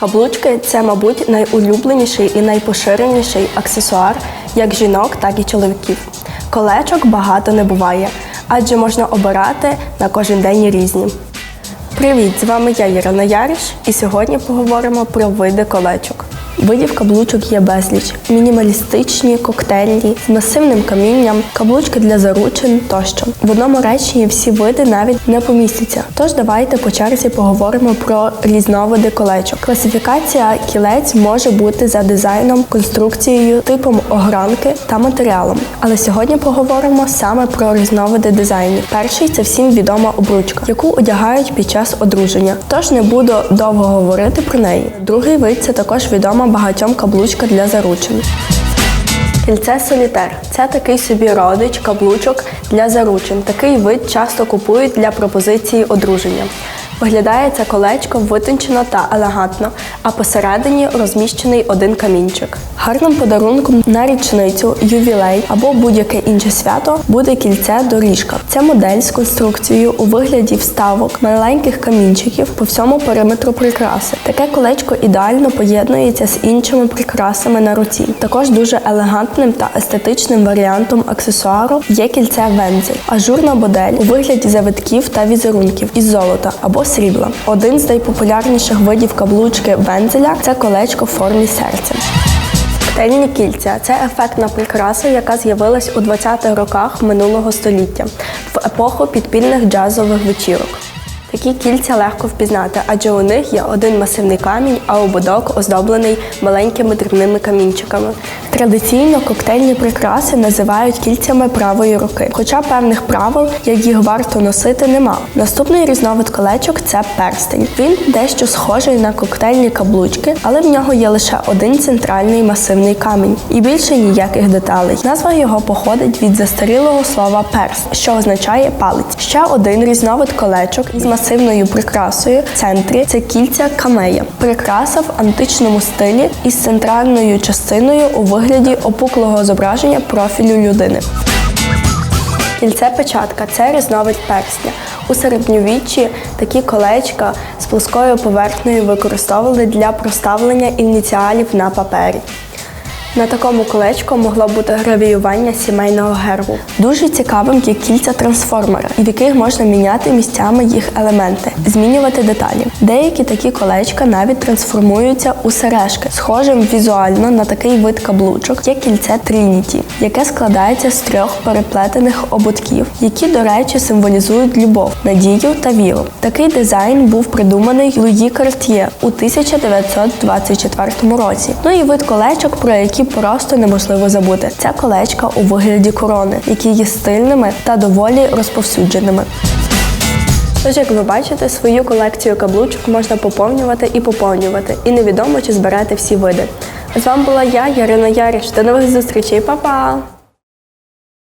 Каблучки це, мабуть, найулюбленіший і найпоширеніший аксесуар як жінок, так і чоловіків. Колечок багато не буває, адже можна обирати на кожен день різні. Привіт! З вами я Ірина Яриш, і сьогодні поговоримо про види колечок. Видів каблучок є безліч: мінімалістичні, коктейльні, з масивним камінням, каблучки для заручин тощо. В одному реченні всі види навіть не помістяться. Тож давайте по черзі поговоримо про різновиди колечок. Класифікація кілець може бути за дизайном, конструкцією, типом огранки та матеріалом. Але сьогодні поговоримо саме про різновиди дизайнів. Перший це всім відома обручка, яку одягають під час одруження. Тож не буду довго говорити про неї. Другий вид це також відома багатьом каблучка для заручин. Кільце солітер це такий собі родич каблучок для заручин. Такий вид часто купують для пропозиції одруження. Виглядає це колечко витончено та елегантно, а посередині розміщений один камінчик. Гарним подарунком на річницю, ювілей або будь-яке інше свято буде кільце доріжка. Це модель з конструкцією у вигляді вставок маленьких камінчиків по всьому периметру прикраси. Таке колечко ідеально поєднується з іншими прикрасами на руці. Також дуже елегантним та естетичним варіантом аксесуару є кільце вензель, ажурна модель у вигляді завитків та візерунків із золота або срібла. Один з найпопулярніших видів каблучки вензеля це колечко в формі серця. Коктейльні кільця це ефектна прикраса, яка з'явилась у 20-х роках минулого століття в епоху підпільних джазових вечірок. Такі кільця легко впізнати, адже у них є один масивний камінь, а ободок оздоблений маленькими дрібними камінчиками. Традиційно коктейльні прикраси називають кільцями правої руки, хоча певних правил, як їх варто носити, нема. Наступний різновид колечок це перстень. Він дещо схожий на коктейльні каблучки, але в нього є лише один центральний масивний камінь і більше ніяких деталей. Назва його походить від застарілого слова перст, що означає палець. Ще один різновид колечок із масивною прикрасою в центрі це кільця камея. Прикраса в античному стилі із центральною частиною у вигляді опуклого зображення профілю людини. Кільце печатка це різновид персня. У середньовіччі такі колечка з плоскою поверхнею використовували для проставлення ініціалів на папері. На такому колечку могло бути гравіювання сімейного гербу. Дуже цікавим є кільця трансформера, в яких можна міняти місцями їх елементи, змінювати деталі. Деякі такі колечка навіть трансформуються у сережки, схожим візуально на такий вид каблучок, як кільце Трініті, яке складається з трьох переплетених ободків, які, до речі, символізують любов, надію та віру. Такий дизайн був придуманий Луї Карт'є у 1924 році. Ну і вид колечок, про які просто неможливо забути. Це колечка у вигляді корони, які є стильними та доволі розповсюдженими. Тож, як ви бачите, свою колекцію каблучок можна поповнювати і поповнювати, і невідомо чи збирати всі види. З вами була я, Ярина Яріш. До нових зустрічей, Па-па!